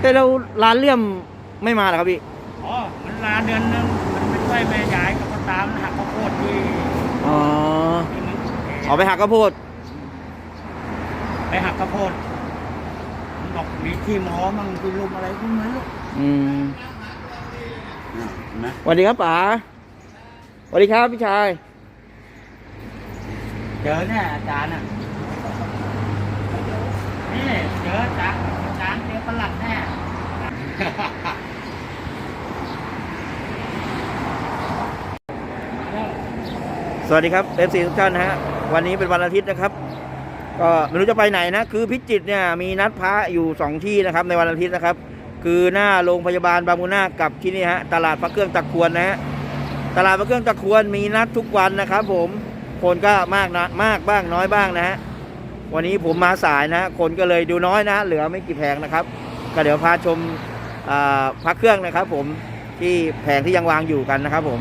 แต่เราร้านเลี่ยมไม่มาเหรอครับพี่อ๋อ มันลาเดือนนึง มันไม่ช่วยแม่ยายกับพ่อตามนหักข้าวโพดที่อ๋อที่มันเอาไปหักข้าวโพดไปหักข้าวโพดมันบอกมีที่หมอมั่งที่ลุมอะไรพวกนั้นลูกอืมอ่าเห็นไหมสวัสดีครับป๋าสวัสดีครับพี่ชาย เจอเนี่ยอาจารย์อะนี่เจออาจารย์อาจารย์เจอประหลัดแน่สวัสดีครับเอฟซีทุกท่านนะฮะวันนี้เป็นวันอาทิตย์นะครับ ก็ไม่รู้จะไปไหนนะ คือพิจิตรเนี่ยมีนัดพระอยู่สองที่นะครับ ในวันอาทิตย์นะครับ คือหน้าโรงพยาบาลบางมูนากับที่นี่ฮะตลาดพระเครื่องตะควรนะฮะตลาดพระเครื่องตะควรมีนัดทุกวันนะครับผม คนก็มากนะมากบ้างน้อยบ้างนะฮะวันนี้ผมมาสายนะ คนก็เลยดูน้อยนะ เหลือไม่กี่แผงนะครับ ก็เดี๋ยวพาชมพระเครื่องนะครับ ผมที่แผงที่ยังวางอยู่กันนะครับ ผม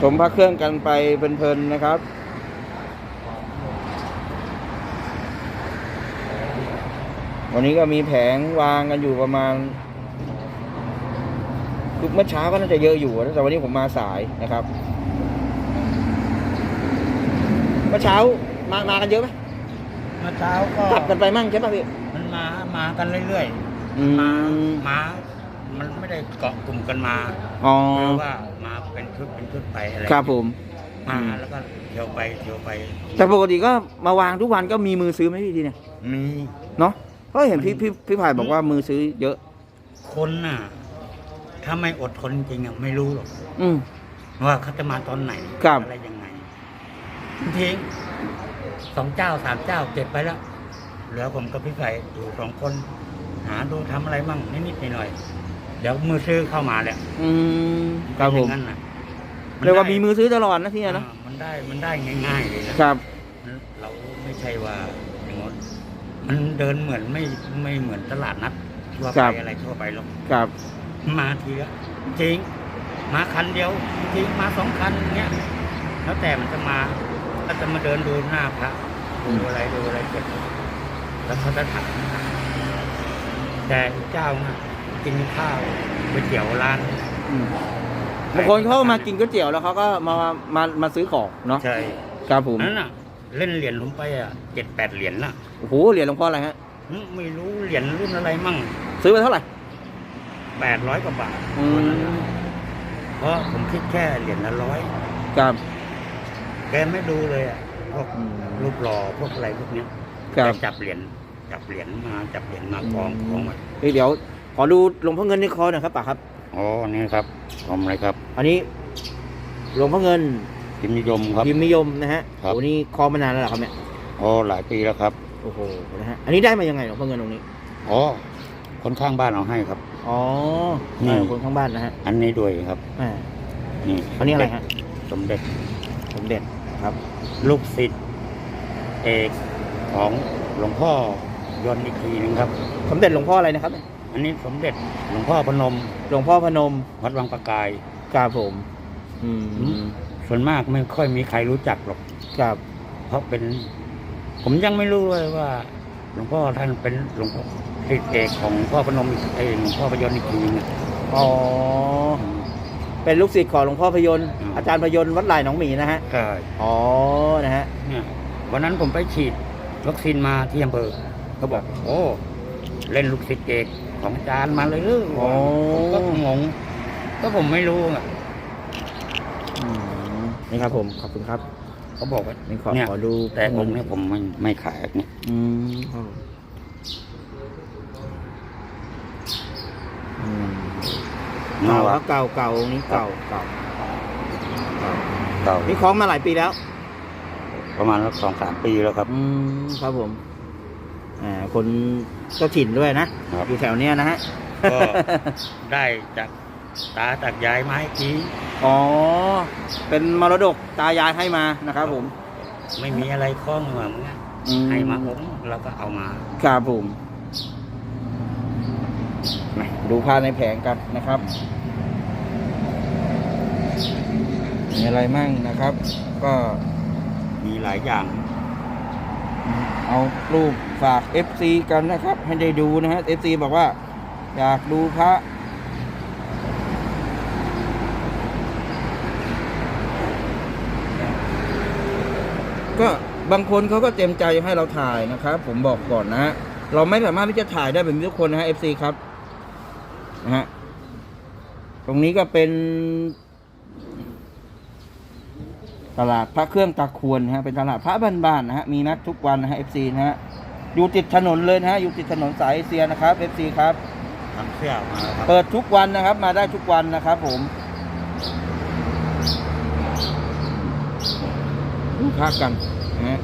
ชมพระเครื่องกันไปเพลินๆนะครับวันนี้ก็มีแผงวางกันอยู่ประมาณคือเมื่อเช้าก็น่าจะเยอะอยู่แต่วันนี้ผมมาสายนะครับ เมื่อเช้ามามากันเยอะไหมเมื่อเช้าก็กลับกันไปมั่งใช่ป่ะพี่ มันมามากันเรื่อยอืม ๆมามามันไม่ได้เกาะกลุ่มกันมาอ๋อหรือว่ามาเป็นชุดเป็นชุดไปอะไรครับผม มาแล้วก็เที่ยวไปเที่ยวไปแต่ปกติก็มาวางทุกวันก็มีมือซื้อไหมพี่ทีเนี่ยมีเนาะเพราะเห็นพี่พี่พี่ผ่ายบอกว่ามือซื้อเยอะ คนน่ะ ถ้าไม่อดทนจริงๆอะไม่รู้หรอก อืม ว่าเขาจะมาตอนไหนครับ อะไรยังไง ทิ้งสองเจ้าสามเจ้าเก็บไปแล้วเหลือผมกับพี่ไก่อยู่สองคน หาดูทำอะไรมั่งนิดๆหน่อยๆเดี๋ยวมือซื้อเข้ามาแล้วอืมครับผมเป็นอย่างนั้นน่ะเรียกว่ามีนได้มือซื้อตลอดนะที่เนี่ยนะอ่ามันได้มันได้ง่ายๆเลยนะครับ เราไม่ใช่ว่าอย่างนั้นมันเดินเหมือนไม่ไม่เหมือนตลาดนัดทั่วครัไปบอะไรทั่วไปหรอกครับ มาทีละจริง มาคันเดียวจริงมาสองคันอย่างเงี้ย แล้วแต่มันจะมา ก็จะมาเดินดูหน้าพระดูอะไรดูอะไรเสร็จแล้วเขาจะถามแต่อีกเจ้านะกินข้าวไปเตี๋ยวร้านอืมบางคนเขามากินก๋วยเตี๋ยวแล้วเขาก็มามามาซื้อของเนาะใช่ครับผมนั่นน่ะ เล่นเหรียญผมไปอะเจ็ดแปดเหรียญน่ะโอ้โหเหรียญหลวงพ่ออะไรฮะหึไม่รู้เหรียญรุ่นอะไรมั่ง ซื้อไปเท่าไหร่แปดร้อยกว่าบาทอืมเพราะผมคิดแค่เหรียญละร้อยครับ แกไม่ดูเลยอะพวกอืมรูปหล่อพวกอะไรพวกเนี้ยครับแต่จับเหรียญจับเหรียญมาจับเหรียญมากองกองไว้เฮ้ยเดี๋ยวขอดูหลวงพ่อเงินในคอหน่อยครับป่าครับอ๋อนี่ครับผมอะไรครับ อันนี้หลวงพ่อเงินพิมพ์นิยมครับพิมพ์นิยมนะฮะครับโอ้นี่คอมานานแล้วเหรอครับเนี่ยอ๋อหลายปีแล้วครับโอ้โหนะฮะอันนี้ได้มายังไงหลวงพ่อเงินตรงนี้อ๋อคนข้างบ้านเอาให้ครับอ๋อนี่เออคนข้างบ้านนะฮะอันนี้ด้วยครับอ่านี่อันนี้อะไรฮะสมเด็จสมเด็จ ครับ ลูกศิษย์เอกของหลวงพ่อยนต์อีกทีหนึงครับ สมเด็จหลวงพ่ออะไรนะครับ อันนี้สมเด็จหลวงพ่อพนมหลวงพ่อพนมวัดวังประกายครับผมอืมอืมส่วนมากไม่ค่อยมีใครรู้จักหรอกครับเพราะเป็น ผมยังไม่รู้เลยว่า หลวงพ่อท่านเป็นหลวงพ่อศิษย์เอกของหลวงพ่อพนมอีกเองหลวงพ่อพยนต์อีกทีหนึงอะอ๋อ เป็นลูกศิษย์ของหลวงพ่อพยนต์อืม อาจารย์พยนต์วัดหลายหนองหมีนะฮะใช่อ๋อนะฮะเนี่ยวันนั้นผมไปฉีดวัคซีนมาที่อำเภอเขาบอก โอ้เล่นลูกศิษย์เอกของอาจารย์มาเลยหรือโอ้ผมก็งงก็ผมไม่รู้อะอืมนี่ครับผมขอบคุณครับเขาบอกว่า นี่ขอเนี่ย ขอดูแต่องค์เนี่ยผมไม่ไม่ขายเนี่ยอืมครับผมอืม เก่าครับเก่าเก่าองค์นี้เก่าเก่าเก่าเก่านี่คล้องมาหลายปีแล้ว ประมาณสักสองสามปีแล้วครับ อืมครับผมอ่าคนเจ้าถิ่นด้วยนะครับอยู่แถวเนี้ยนะฮะก็ได้จากตาจากยายไมาให้ทีอ๋อ เป็นมรดกตายายให้มานะครับ ผม ไม่มีอะไรคล้องมาเมื่ออืให้มาผมเราก็เอามา ครับผมมา ดูภาพในแผงกันนะครับ มีอะไรมั่งนะครับ ก็มีหลายอย่าง เอารูปฝาก FC กันนะครับ ให้ได้ดูนะฮะ FC บอกว่า อยากดูพระก็บางคนเขาก็เต็มใจให้เราถ่ายนะครับ ผมบอกก่อนนะฮะเราไม่สามารถที่จะถ่ายได้แบบนี้ทุกคนนะฮะ FC ครับ นะฮะตรงนี้ก็เป็น ตลาดพระเครื่องตะควรนะฮะเป็นตลาดพระบ้านๆนะฮะมีนัดทุกวันนะฮะ FC นะฮะอยู่ติดถนนเลยนะฮะอยู่ติดถนนสายเอเชียนะครับ FC ครับทำเสื้อมาแล้วครับเปิดทุกวันนะครับ มาได้ทุกวันนะครับ ผมดูพักกันนะฮะ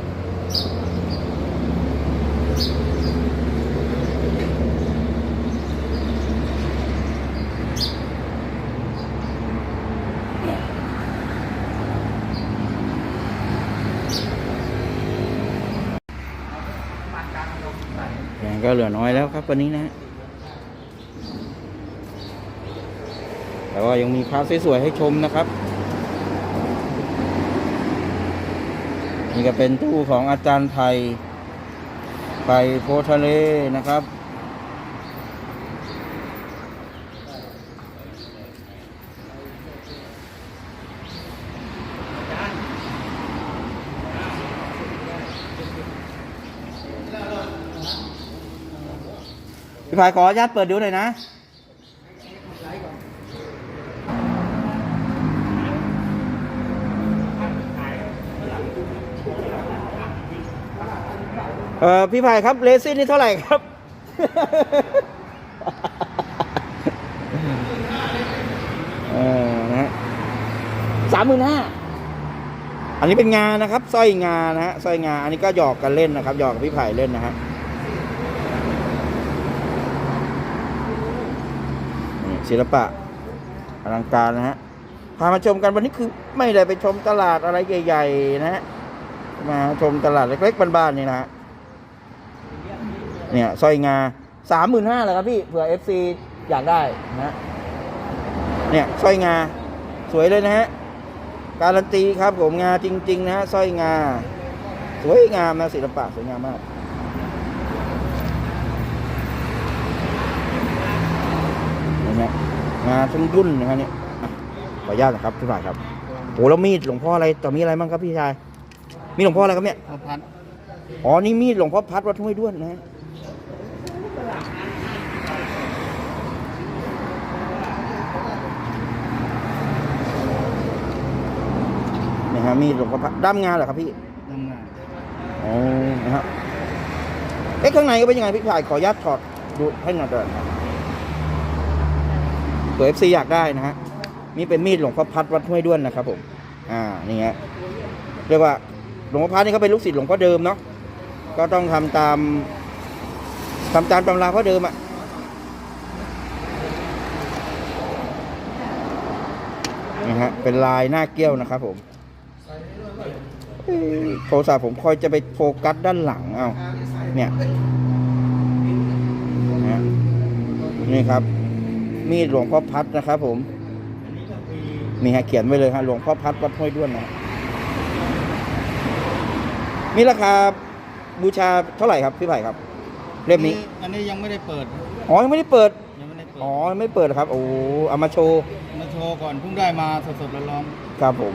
แรง ก็เหลือน้อยแล้วครับวันนี้นะแต่ว่ายังมีภาพสวยๆให้ชมนะครับ นี่ก็เป็นตู้ของอาจารย์ไทยไปโพทะเลนะครับ พี่ภายขออนุญาตเปิดดูหน่อยนะ เออพี่ไผ่ครับเลซินนี่เท่าไหร่ครับ เออนะสามหมื่นห้าอันนี้เป็นงานนะครับสร้อยงานะฮะสร้อยงาอันนี้ก็หยอกกันเล่นนะครับหยอกกับพี่ไผ่เล่นนะฮะ ศิลปะอลังการนะฮะพามาชมกันวันนี้คือไม่ได้ไปชมตลาดอะไรใหญ่ๆนะฮะมาชมตลาดเล็กๆบ้านๆนี่นะฮะเนี่ยสร้อยงาสามหมื่นห้าเลยครับพี่เผื่อเอฟซีอยากได้นะ เนี่ยสร้อยงาสวยเลยนะฮะการันตีครับผมงาจริง ๆ นะฮะสร้อยงา สวยงามนะศิลปะสวยงามมากเห็นไหม งาทั้งรุ่นนะครับเนี่ยอะขออนุญาตนะครับพี่ฝ่ายครับโอ้แล้วมีดหลวงพ่ออะไรต่อมีอะไรบ้างครับพี่ชาย มีหลวงพ่ออะไรครับเนี่ยพระพัดอ๋อนี่มีดหลวงพ่อพัดวัดห้วยด้วนนะฮะนี่ฮะมีดหลวงพ่อพัดด้ามงานเหรอครับพี่ทำงานอ๋อนะฮะเอ๊ะข้างในก็เป็นยังไงพี่ชายขออนุญาตถอดดูให้หน่อยเถอะเผื่อเอฟซอยากได้นะฮะนี่เป็นมีดหลวงพ่อพัดวัดห้วยด้วนนะครับผม อ่า นี่ฮะเรียกว่าหลวงพ่อพัดนี่เขาเป็นลูกศิษย์หลวงพ่อเดิมเนาะ ก็ต้องทำตามทำตามตำราพ่อเดิมอะนะฮะ เป็นลายหน้าเกี้ยวนะครับผมโทรศัพท์ผมคอยจะไปโฟกัสด้านหลัง เอาเนี่ย นี่ครับ มีดหลวงพ่อพัดนะครับผมนี่ฮะเขียนไว้เลยฮะหลวงพ่อพัดวัดห้วยด้วนนะฮะมีราคาบูชาเท่าไหร่ครับพี่ไผ่ครับ เล่มนี้ อันนี้ยังไม่ได้เปิด อ๋อยังไม่ได้เปิดยังไม่ได้เปิดอ๋อยังไม่เปิดเหรอครับ โอ้เอามาโชว์มาโชว์ก่อนเพิ่งได้มาสดๆร้อนครับผม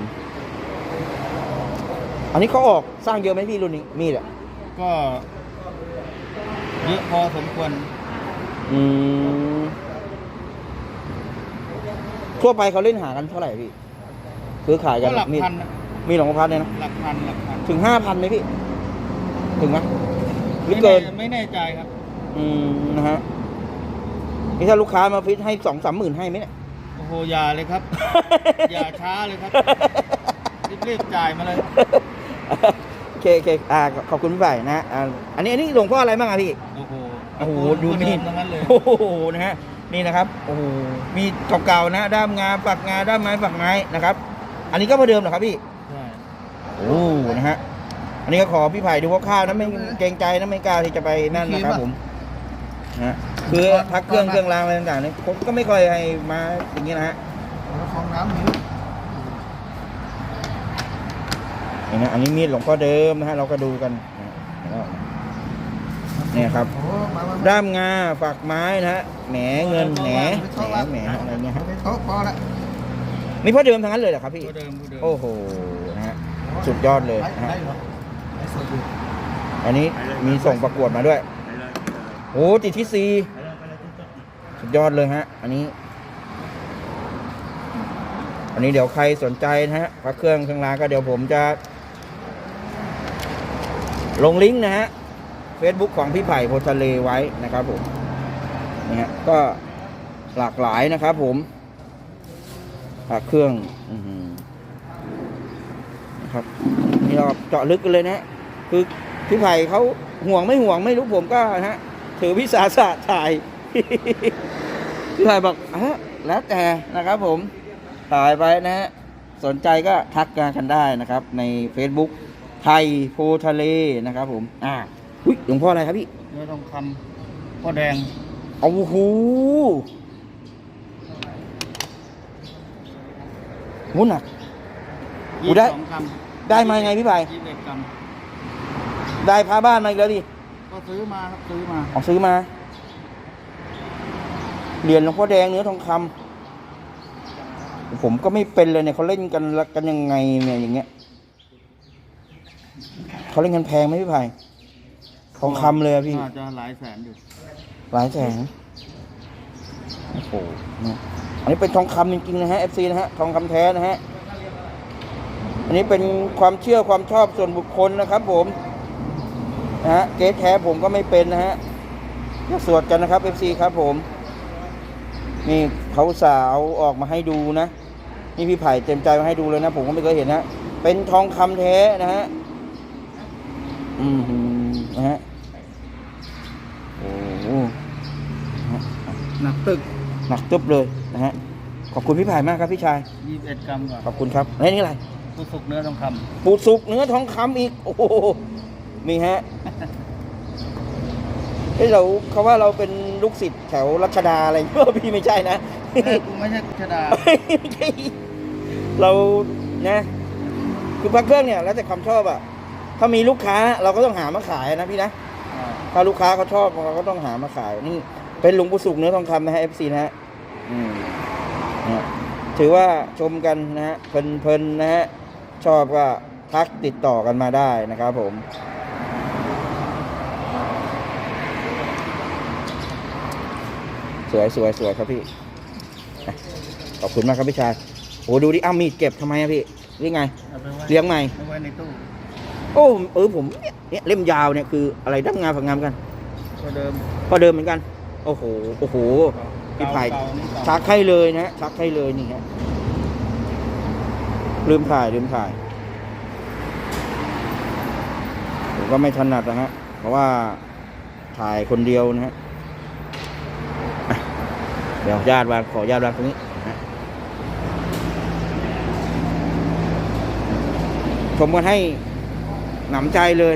อันนี้เขาออกสร้างเยอะไหมพี่รุ่นนี้มีดอะๆก็เยอะพอสมควร อืม ทั่วไปเขาเล่นหากันเท่าไหร่พี่ซื้อขายกัก็นหลักมีดพันนะมีดหลวงพ่อพัดเนี่ยนะหลักพันหลักพันถึงห้าพันไหมพี่ ถึงไหมหรือไม่เกิแน่นไม่แน่ใจครับ อืมนะฮะนี่ถ้าลูกค้ามาฟิตให้สองสามหมื่นให้ไหมเนี่ย โอ้โหอย่าเลยครับ อย่าช้าเลยครับรีบๆจ่ายมาเลย โอเคโอเคอ่าขอบคุณพี่ใบายนะอ่าอันนี้อันนี้หลวงพ่ออะไรบ้างอะพี่ โอ้โหโอ้โหดูมีมีดทั้งนั้นเลย โอ้โหนะฮะ นี่นะครับโอ้โหมีดเก่าๆนะด้ามงาปักงาด้ามไม้ปักไม้นะครับ อันนี้ก็มาเดิมเหรอครับพี่ใช่โอ้นะฮะอันนี้ก็ขอพี่ไผ่ดูคร่าวๆนะไม่เกรงใจนะไม่กล้าที่จะไปนั่นนะครับผมนะฮะคือพักเครื่องเครื่องรางอะไรต่างๆเนี่ยผมก็ไม่ค่อยให้มาอย่างนี้นะฮะฟองน้ำนี้นี่นะอันนี้มีดหลวงพ่อเดิมนะฮะเราก็ดูกันนะแล้วก็ เนี่ยครับโอ้มามาด้ามงาฝักไม้นะฮะแหมเงินแหมแหมแหมอะไรเงี้ยฮะโต๊ะพอละนี่พ่อเดิมทั้งนั้นเลยเหรอครับพี่ผู้เดิมผู้เดิมโอ้โหนะฮะสุดยอดเลยนะฮะได้เหรอได้สดอยู่อันนี้มีส่งประกวดมาด้วยไปเลยไปเลยโอ้ติดที่สี่ไปเลยไปเลยตุ๊ดสุดยอดเลยฮะ อันนี้ อันนี้เดี๋ยวใครสนใจนะฮะพระเครื่องเครื่องรางก็เดี๋ยวผมจะ ลงลิงก์นะฮะ Facebook ของพี่ไผ่โพทะเลไว้นะครับผมนี่ฮะก็หลากหลายนะครับผมพระเครื่องอนะครับนี่เราเจาะลึกกันเลยนะคือพี่ไผ่เขาห่วงไม่ห่วงไม่รู้ผมก็ฮะถือวิสาสะถ่ายพี่ไผ่บอกเออแล้วแต่นะครับผมถ่ายไปนะฮะสนใจก็ทักกันกันได้นะครับ ใน Facebook ไทยโพทะเลนะครับผม อ่า อุ้ยหลวงพ่ออะไรครับพี่ๆเนื้อทองคำพ่อแดงเอาหูหูหนักกูได้ ยี่สิบสองกรัมได้มายังไงพี่ไผ่ยี่สิบเอ็ดกรัมได้พาบ้านมาอีกแล้วดิก็ซื้อมาครับซื้อมาออกซื้อมา เหรียญหลวงพ่อแดงเนื้อทองคำผมก็ไม่เป็นเลยเนี่ยเขาเล่นกันละกันยังไงเนี่ยอย่างเงี้ยเขาเล่นกันแพงไหมพี่ไผ่ ทองคำเลยอะพี่ น่าจะหลายแสนอยู่หลายแสนโอ้โหเนี่ยอันนี้เป็นทองคำจริงๆนะฮะ FC นะฮะ ทองคำแท้นะฮะ อันนี้เป็นความเชื่อความชอบส่วนบุคคลนะครับ ผมนะฮะเกสแท้ผมก็ไม่เป็นนะฮะจะสวดกันนะครับ FC ครับผม นี่เขาสาวออกมาให้ดูนะ นี่พี่ไผ่เต็มใจมาให้ดูเลยนะ ผมก็ไม่เคยเห็นนะ เป็นทองคำแท้นะฮะ อืมหือนะฮะ โอ้โห หนักตึกหนักตึ๊บเลยนะฮะขอบคุณพี่ไผ่มากครับพี่ชายยี่สิบเอ็ดกรัมก่อนขอบคุณครับแล้วนี่อะไร ผู้สุกเนื้อทองคปูสุกเนื้อทองคำอีก โอ้โหมีฮะ เฮ้ยเราเขาว่าเราเป็นลูกศิษย์แถวรัชดาอะไรเพื่อพี่ไม่ใช่นะำแม่กูไม่ใช่ชดา ไม่ใช่เรานะคือพระเครื่องเนี่ย แล้วแต่ความชอบอะถ้ามีลูกค้าเราก็ต้องหามาขายนะพี่นะ ถ้าลูกค้าเขาชอบเราก็ต้องหามาขายนี่ เป็นหลวงปู่สุกเนื้อทองคำนะฮะ FC นะฮะอืมนะฮะถือว่าชมกันนะฮะเพลินๆนะฮะชอบก็ทักติดต่อกันมาได้นะครับผมสวยสวยสวยครับพี่อะขอบคุณมากครับพี่ชาย โอ้ดูดิอ้าวมีดเก็บทำไมอะพี่นี่ไงเอาไปไว้เลี้ยงใหม่เอาไว้ในตู้โอ้เออผมเนี่ยเนี่ยเล่มยาวเนี่ยคืออะไรดั้งงามฝักงามกันก็เดิมพอเดิมเหมือนกัน โอ้โห โอ้โหพี่ไผ่เก่าๆนี่เก่าชักให้เลยนะชักให้เลยนี่ฮะลืมถ่ายลืมถ่ายผมก็ไม่ถนัดนะฮะเพราะว่าถ่ายคนเดียวนะฮะอะเดี๋ยวญาติวางขอญาติวางตรงนี้นะชมกันให้หนำใจเลย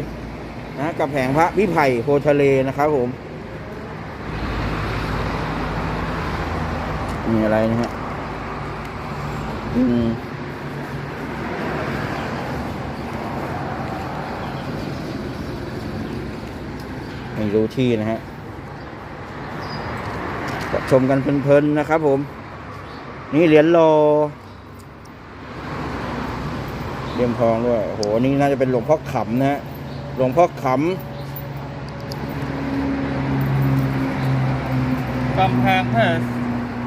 นะกับแผงพระพี่ไผ่โพธิ์ทะเลนะครับผม มีอะไรนะฮะอืมไม่รู้ที่นะฮะก็ชมกันเพลินๆนะครับผม นี่เหรียญโลเรียญทองด้วยโหนี่น่าจะเป็นหลวงพ่อขำนะฮะหลวงพ่อขำกำแพงเพชร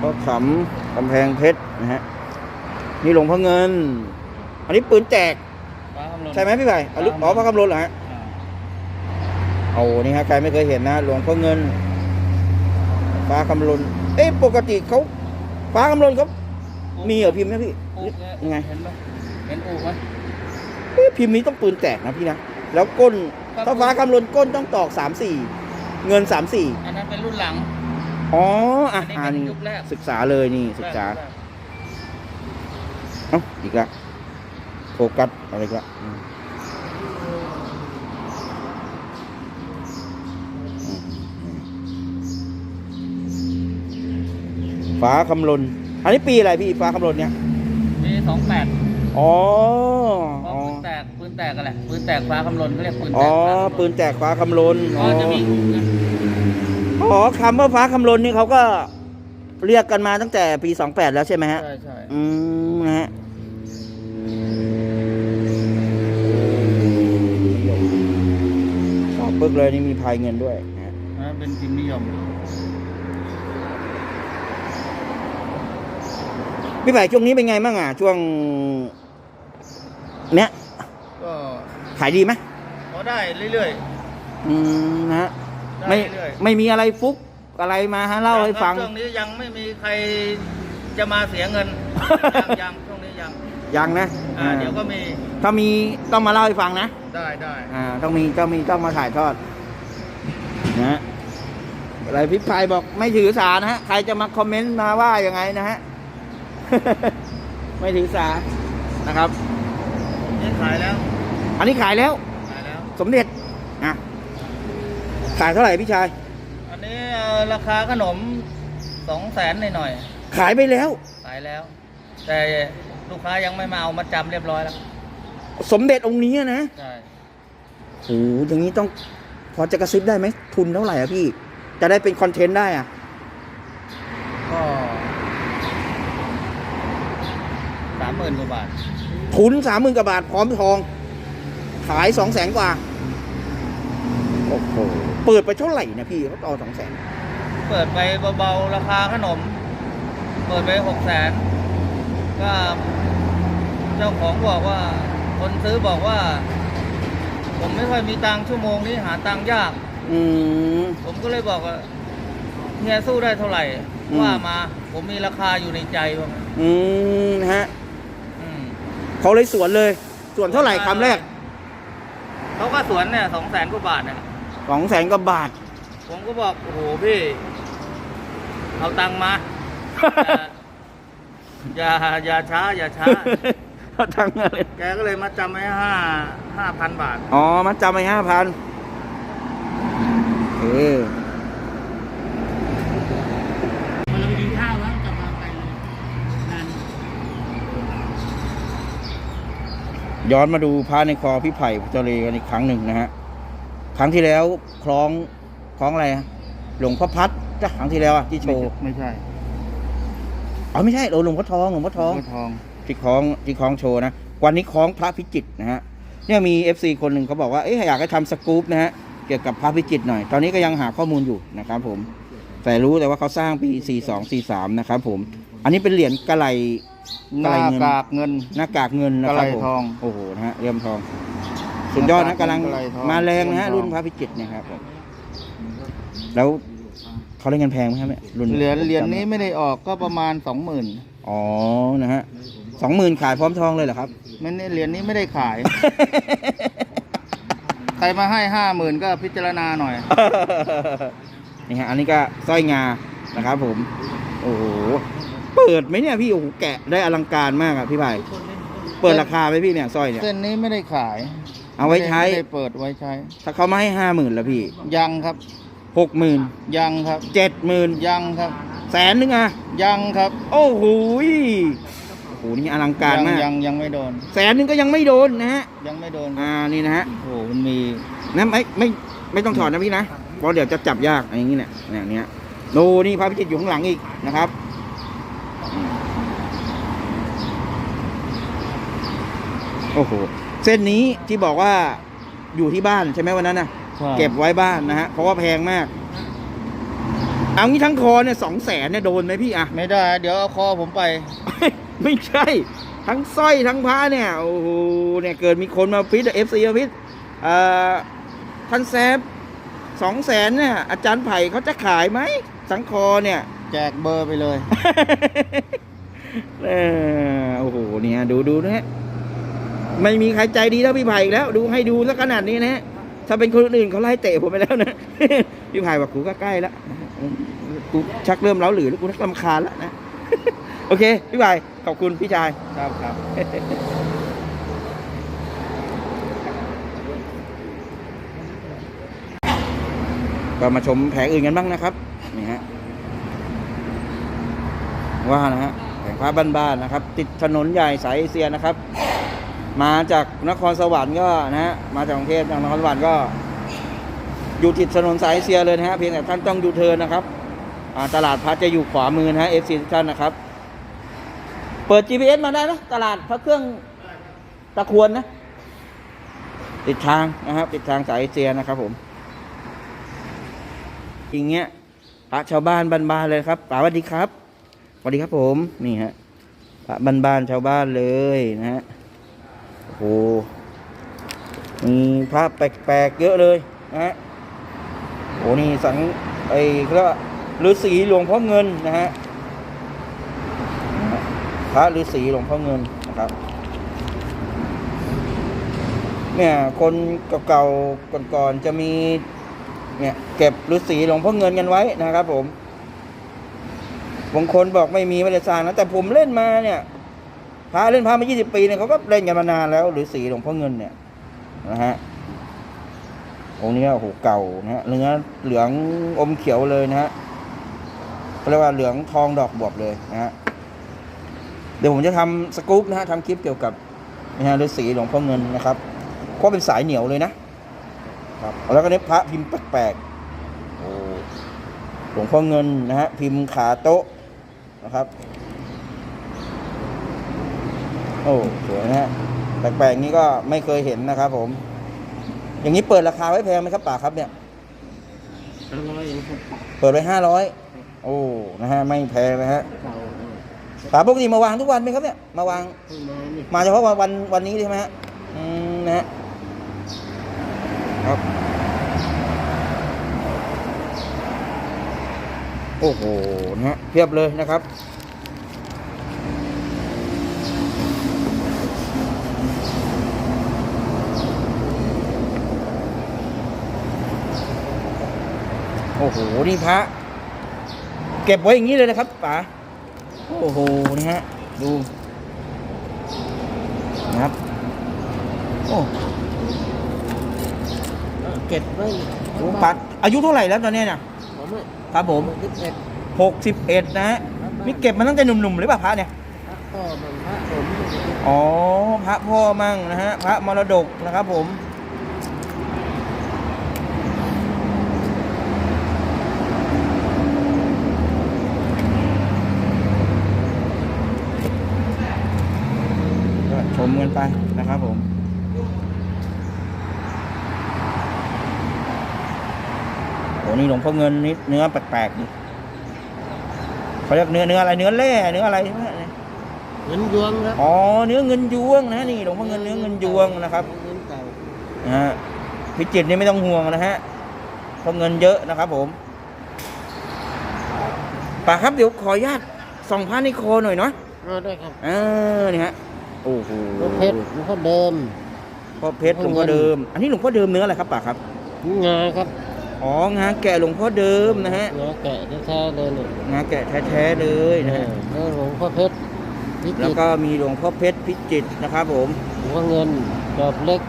พ่อขำกำแพงเพชรนะฮะนี่หลวงพ่อเงิน อันนี้ปืนแจกฟ้าคำลนใช่ไหมพี่ไผ่อ๋อลูกอ๋อพระคำรณเหรอฮะอ่าเอานี่ฮะใครไม่เคยเห็นนะหลวงพ่อเงิน ฟ้าคำลนเอ๊ะปกติเขาฟ้าคำลนเขามีเหรอพิมพ์ไหมพี่อูกเนี่ยยังไงเห็นไหมเห็นอูกไหมเอ๊ะพิมพ์นี้ต้องปืนแตกนะพี่นะแล้วก้นถ้าฟ้าคำลนก้นต้องตอกสามสี่เงินสามสี่อันนั้นเป็นรุ่นหลัง อ๋ออะอัอ่านนี้นี่เป็นยุคแรกศึกษาเลยนี่ศึกษาเอ้าอีกละโฟกัสอะไรอีกละอืมอืมอืมฟ้าคำลนอันนี้ปีอะไรพี่ฟ้าคำลนเนี่ยปีสองแปดอ๋อพออ๋อปืนแตกปืนนแตกกันแหละปืนแตกฟ้าคำลนเขาเรียกปืนแตอ๋อกฟ้าปืนแตกฟ้าคำลนก็จะมี อ๋อคำว่าฟ้าคำลนนี่เขาก็เรียกกันมาตั้งแต่ปี28แล้วใช่ไหมฮะ ใช่ใช่อืมนะฮะสอบปึ๊กเลยนี่มีพายเงินด้วยนะฮะนะเป็นพิมพ์นิยมพี่ไผ่ช่วงนี้เป็นไงบ้างอะ ช่วง เนี้ยก็ขายดีไหมพอได้เรื่อย อืมนะฮะๆ ไม่ได้เรื่อยๆไม่มีอะไรฟุกอะไรมาฮะเล่าให้ฟัง ช่วงนี้ยังไม่มีใครจะมาเสียเงิน ยังยังช่วงนี้ยังยังนะอ่าอ่าเดี๋ยวก็มีถ้ามีต้องมาเล่าให้ฟังนะได้ได้อ่าต้องมีต้องมีต้องมาถ่ายทอดนะฮะอะไรพี่พายบอกไม่ถือสานะฮะใครจะมาคอมเมนต์มาว่ายังไงนะฮะ ไม่ถือสานะครับ นี่ขายแล้วอันนี้ขายแล้ว ขายแล้วสมเด็จอะ ขายเท่าไหร่พี่ชาย อันนี้เอ่อราคาขนมสองแสนหน่อยขายไปแล้วๆขายแล้ว แต่ลูกค้ายังไม่มาเอามาจำเรียบร้อยแล้ว สมเด็จองค์นี้นะใช่โอ้โหอย่างนี้ต้องพอจะกระซิบได้ไหมทุนเท่าไหร่อะพี่ จะได้เป็นคอนเทนต์ได้อะก็สามหมื่นกว่าบาท ทุนสามหมื่นกว่าบาท พร้อมทอง ขายสองแสนกว่า โอ้โห เปิดไปเท่าไหร่นะพี่เขาต่อสองแสนเปิดไปเบาๆราคาขนม เปิดไปหกแสนก็เจ้าของบอกว่า คนซื้อบอกว่า ผมไม่ค่อยมีตังค์ชั่วโมงนี้หาตังค์ยาก อืม ผมก็เลยบอกว่าเฮียสู้ได้เท่าไหร่ อืม ว่ามา ผมมีราคาอยู่ในใจว่างั้นอืมนะฮะอืมเขาเลยสวนเลย ส่วนเท่าไหร่คำแรก เขาก็สวนเนี่ยสองแสนกว่าบาทเนี่ย สองแสนกว่าบาท ผมก็บอกโอ้โหพี่ เอาตังค์มา อย่าอย่าอย่าช้า อย่าช้าเขาทั้งอะไรแกก็เลยมาจำไว้ห้าห้าพันบาท อ๋อมันจำไปห้าพันเออมันเราไปกินข้าวแล้วกลับมาไปเลยนั่นย้อนมาดูพระในคลองพี่ไผ่เจรีกันอีกครั้งหนึ่งนะฮะ ครั้งที่แล้วคล้องคล้องอะไรฮะหลวงพ่อพัดจ้ะครั้งที่แล้วอะที่โชว์ไม่ใช่อ๋อไม่ใช่หลวงพ่อทองหลวงพ่อทองทองที่คล้องที่คล้องโชว์นะวันนี้คล้องพระพิจิตรนะฮะเนี่ยมี FC คนหนึ่งเขาบอกว่าเอ๊ะอยากให้ทำสกู๊ปนะฮะเกี่ยวกับพระพิจิตรหน่อย ตอนนี้ก็ยังหาข้อมูลอยู่นะครับผมแต่รู้แต่ว่าเขาสร้างปี 42 43 นะครับผม อันนี้เป็นเหรียญกะไหลหน้ากากเงินหน้ากากเงินนะครับผมกะไหล่ทองโอ้โหนะฮะเลี่ยมทอง สุดยอดนะกำลังกะไหล่ทองมาแรงนะฮะเลี่ยมทองรุ่นพระพิจิตรเนี่ยครับผมแล้วเขาได้เงินแพงไหมครับเนี่ยรุ่นเหรียญเหรียญนี้ไม่ได้ออกก็ประมาณสองหมื่นอ๋อนะฮะสองหมื่นขายพร้อมทองเลยเหรอครับไม่ได้เหรียญนี้ไม่ได้ขาย ใครมาให้ห้าหมื่นก็พิจารณาหน่อยนี่ฮะอันนี้ก็สร้อยงานะครับ ผม โอ้โหเปิดไหมเนี่ยพี่โอ้โหแกะได้อลังการมากอะพี่ไผ่เปิดราคาไหมพี่เนี่ยสร้อยเนี่ยเส้นนี้ไม่ได้ขาย เอาไว้ใช้ ไม่ได้เปิดไว้ใช้ ถ้าเขาไม่ให้ห้าหมื่นแล้วพี่ยังครับ หกหมื่นยังครับ เจ็ดหมื่นยังครับ แสนนึงอะยังครับโอ้โหยโอ้โหนี่อลังการมากยังยังไม่โดน แสนนึงก็ยังไม่โดนนะฮะ ยังไม่โดนอ่านี่นะฮะ โอ้โหมันมีนะไม่ไม่ไม่ต้องถอดนะพี่นะเพราะเดี๋ยวจะจับยากอะไรอย่างนี้เนี่ยเนี่ยเนี้ยโนนี่พระพิจิตรอยู่ข้างหลังอีกนะครับอืมโอ้โห เส้นนี้ที่บอกว่าอยู่ที่บ้านใช่ไหมวันนั้นนะเก็บไว้บ้านนะฮะเพราะว่าแพงมาก เอางี้ทั้งคอเนี่ยสองแสนเนี่ยโดนไหมพี่อะ ไม่ได้ เดี๋ยวเอาคอผมไป ไม่ใช่ ทั้งสร้อยทั้งพระเนี่ยโอ้โหเนี่ยเกิดมีคนมาพิษเอฟซีมาพิษเอ่อท่านแซฟสองแสนเนี่ยอาจารย์ไผ่เขาจะขายไหม สังคอเนี่ย แจกเบอร์ไปเลย เออโอ้โหเนี่ยดูดูนะฮะ ไม่มีใครใจดีเท่าพี่ไผ่อีกแล้ว ดูให้ดูสักขนาดนี้นะฮะถ้าเป็นคนอื่นเขาไล่เตะผมไปแล้วนะ พี่ไผ่บอกกูก็ใกล้แล้วกูชักเริ่มเล้าหรือแล้วกูนักลำคาญแล้วนะ โอเค พี่ไผ่ขอบคุณพี่ชาย ครับครับ ก็มาชมแผงอื่นกันบ้างนะครับ นี่ฮะ ว่านะฮะแผงพระบ้านๆนะครับ ติดถนนใหญ่สายเอเชียนะครับ มาจากนครสวรรค์ก็นะฮะมาจากกรุงเทพจากนครสวรรค์ก็อยู่ติดถนนสายเอเชียเลยนะฮะเพียงแต่ท่านต้องยูเทิร์นนะครับตลาดพัดจะอยู่ขวามือนะฮะเอฟซีทุกท่านนะครับ เปิด GPS มาได้นะตลาดพระเครื่องตะควรนะ ติดทางนะครับ ติดทางสายเอเชียนะครับผมอย่างเงี้ยพระชาวบ้านบ้านๆเลยครับป๋าสวัสดีครับสวัสดีครับผมนี่ฮะพระบ้านๆชาวบ้านเลยนะฮะ โอ้โหมีพระแปลกๆเยอะเลยนะฮะโอ้นี่สังไอ้เรียกว่าฤาษีหลวงพ่อเงินนะฮะพระฤาษีหลวงพ่อเงินนะครับเนี่ยคนเก่าๆก่อนๆจะมีเนี่ยเก็บฤาษีหลวงพ่อเงินกันไว้นะครับ ผมบางคนบอกไม่มีไม่ได้สร้างนะแต่ผมเล่นมาเนี่ย พระเล่นพระมา 20 ปีเนี่ยเขาก็เล่นกันมานานแล้วฤาษีหลวงพ่อเงินเนี่ยนะฮะองค์นี้โอ้โหเก่านะฮะเนื้อเหลืองอมเขียวเลยนะฮะเรียกว่าเหลืองทองดอกบวบเลยนะฮะเดี๋ยวผมจะทำสกู๊ปนะฮะทำคลิปเกี่ยวกับนะฮะฤาษีหลวงพ่อเงินนะครับเพราะเป็นสายเหนียวเลยนะครับแล้วก็เนี้พระพิมพ์แปลกๆโอ้หลวงพ่อเงินนะฮะพิมพ์ขาโต๊ะนะครับ โอ้สวยนะฮะแปลกๆนี้ก็ไม่เคยเห็นนะครับผม อย่างนี้เปิดราคาไว้แพงไหมครับป่าครับเนี่ยอร่อยครับเปิดไว้ห้าร้อยโอ้นะฮะไม่แพงนะฮะเก่าป่าปกติมาวางทุกวันไหมครับเนี่ยมาวางเพิ่งมานี่มาเฉพาะวันวันวันนี้ใช่ไหมฮะอืมนะฮะครับโอ้โหนะฮะเพียบเลยนะครับ โอ้โห นี่พระ เก็บไว้อย่างนี้เลยนะครับป๋าโอ้โห นี่ฮะ ดูนะครับ โอ้เก็บไว้โหปัด อายุเท่าไหร่แล้วตอนเนี้ยเนี่ยผมอะครับผมสิบเอ็ดหกสิบเอ็ดนะฮะนี่เก็บมาตั้งแต่หนุ่มๆหรือเปล่าพระเนี่ยพระพ่อมันพระผมอ๋อ พระพ่อมั่งนะฮะ พระมรดกนะครับผม ก็ชมกันไปนะครับผมโอ้นี่หลวงพ่อเงินนี่เนื้อแปลกๆนี่เขาเรียกเนื้อเนื้ออะไรเนื้อแร่เนื้ออะไรใช่ไหมเงินยวงครับอ๋อเนื้อเงินยวงนะนี่หลวงพ่อเงินเนื้อเงินยวงนะครับเงินเก่านะฮะพิจิตรนี่ไม่ต้องห่วงนะฮะเพราะเงินเยอะนะครับ ผมป่าครับเดี๋ยวขออนุญาตส่องพระนิโคหน่อยเนาะเอาได้ครับเออนี่ฮะ โอ้โหหลวงเพชรหลวงพ่อเดิม พ่อเพชรหลวงพ่อเดิม อันนี้หลวงพ่อเดิมเนื้ออะไรครับป่าครับ งาครับอ๋องาแกะหลวงพ่อเดิมนะฮะงาแกะแท้ๆเลยเนี่ยงาแกะแท้ๆเลยนะฮะแล้วหลวงพ่อเพชรพิแล้วจิตรก็มีหลวงพ่อเพชรพิจิตรนะครับผม หลวงพ่อเงินจอบเล็ก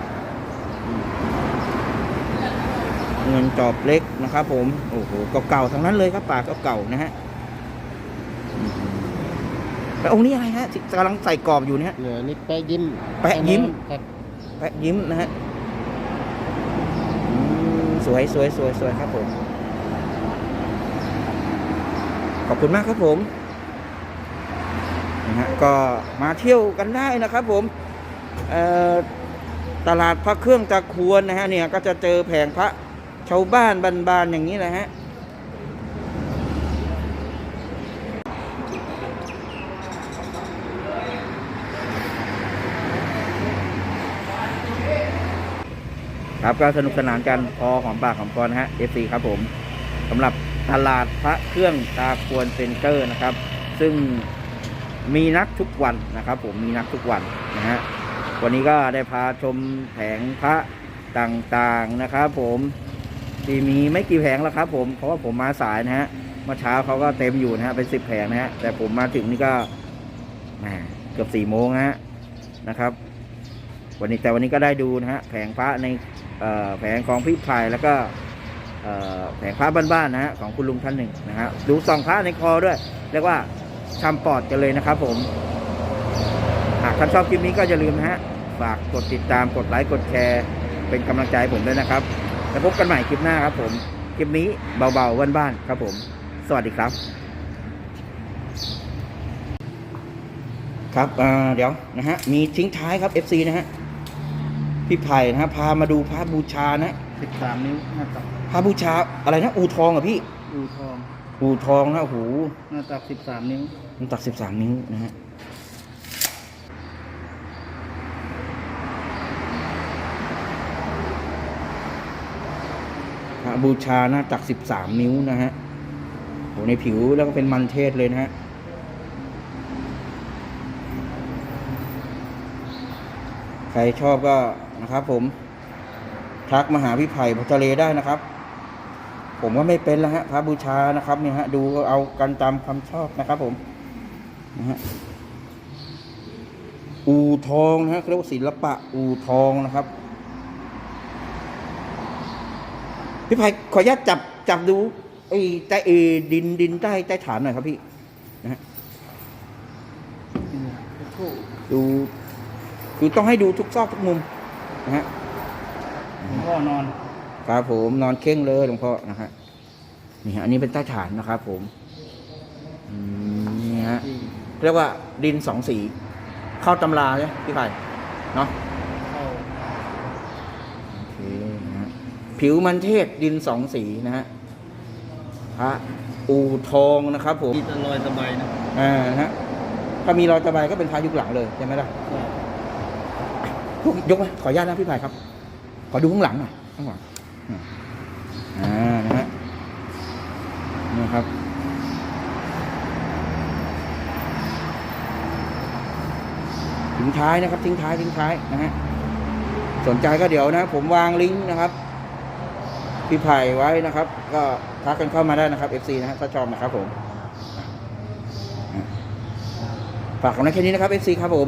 เงินจอบเล็กนะครับผม โอ้โห เก่าๆทั้งนั้นเลยครับป่าเก่าๆนะฮะอืม แล้วองค์นี้อะไรฮะที่กำลังใส่กรอบอยู่เนี่ย เหนือนี่แปะยิ้มแปะยิ้ม ครับแปะยิ้มนะฮะอืมสวยสวยสวยสวยครับผม ขอบคุณมากครับผมนะฮะก็มาเที่ยวกันได้นะครับผมเอ่อตลาดพระเครื่องตะควรนะฮะเนี่ยก็จะเจอแผงพระชาวบ้านบานๆอย่างนี้แหละฮะ ครับก็สนุกสนานกันพอหอมปากหอมคอนะฮะ FC ครับผมสำหรับตลาดพระเครื่องตาควรเซ็นเตอร์นะครับ ซึ่งมีนัดทุกวันนะครับ ผมมีนัดทุกวันนะฮะวันนี้ก็ได้พาชมแผงพระต่างๆนะครับ ผมที่มีไม่กี่แผงแล้วครับ ผมเพราะว่าผมมาสายนะฮะเมื่อเช้าเขาก็เต็มอยู่นะฮะเป็นสิบแผงนะฮะแต่ผมมาถึงนี่ก็แหมเกือบสี่โมงนะฮะนะครับ วันนี้แต่วันนี้ก็ได้ดูนะฮะแผงพระใน แผงของพี่ไผ่แล้วก็แผงพระบ้านๆนะฮะของคุณลุงท่านหนึ่งนะฮะดูส่องพระในคอด้วย เรียกว่าชำปอดกันเลยนะครับผมหากท่านชอบคลิปนี้ก็อย่าลืมนะฮะฝากกดติดตามกดไลค์กดแชร์ เป็นกำลังใจผมด้วยนะครับ แล้วพบกันใหม่คลิปหน้าครับผมคลิปนี้เบาๆบ้านๆครับผม สวัสดีครับ ครับเดี๋ยวนะฮะมีทิ้งท้ายครับ FC นะฮะ พี่ไผ่นะฮะพามาดูพระบูชานะสิบสามนิ้วหน้าตักพระบูชาอะไรนะอูทองเหรอะพี่ อูทอง อูทองนะโอ้โหหน้าตักสิบสามนิ้ว มันตักสิบสามนิ้วนะฮะพระบูชาหน้าตักสิบสามนิ้วนะฮะโหในผิวแล้วก็เป็นมันเทศเลยนะฮะ ใครชอบก็นะครับผมทักมาหาพี่ไผ่พัทะเลได้นะครับ ผมว่าไม่เป็นแล้วฮะพระบูชานะครับเนี่ยฮะดูเอากันตามความชอบนะครับ ผมนะฮะอูทองนะฮะเขาเรียกว่าศิลปะอูทองนะครับ พี่ไผ่ขออนุญาตจับจับดูไอ้ใต้เอดินดินใต้ใต้ฐานหน่อยครับพี่นะฮะดู คือต้องให้ดูทุกซอกทุกมุมนะฮะหลวงพ่อนอนครับผมนอนเข่งเลยหลวงพ่อนะฮะนี่ฮะอันนี้เป็นใต้ฐานนะครับ ผมอืมนี่ฮะเรียกว่าดินสองสี เข้าตำราใช่ไหมพี่ไผ่เนาะเข้าโอเคนะฮะผิวมันเทศดินสองสีนะฮะพระอูทองนะครับ ผมมีแตลอยสบายนะอ่านะฮะถ้ามีรอยตะไบก็เป็นพระยุคหลังเลยใช่ไหมล่ะใช่ ยกไหมขออนุญาตนะพี่ไผ่ครับ ขอดูข้างหลังหน่อยข้างหลังอ่านะฮะนี่ครับทิ้งท้ายนะครับ ทิ้งท้ายทิ้งท้ายนะฮะสนใจก็เดี๋ยวนะ ผมวางลิงก์นะครับพี่ไผ่ไว้นะครับ ก็ทักกันเข้ามาได้นะครับ FC นะฮะถ้าชอบนะครับผมฝากของนักแค่นี้นะครับ FC ครับผม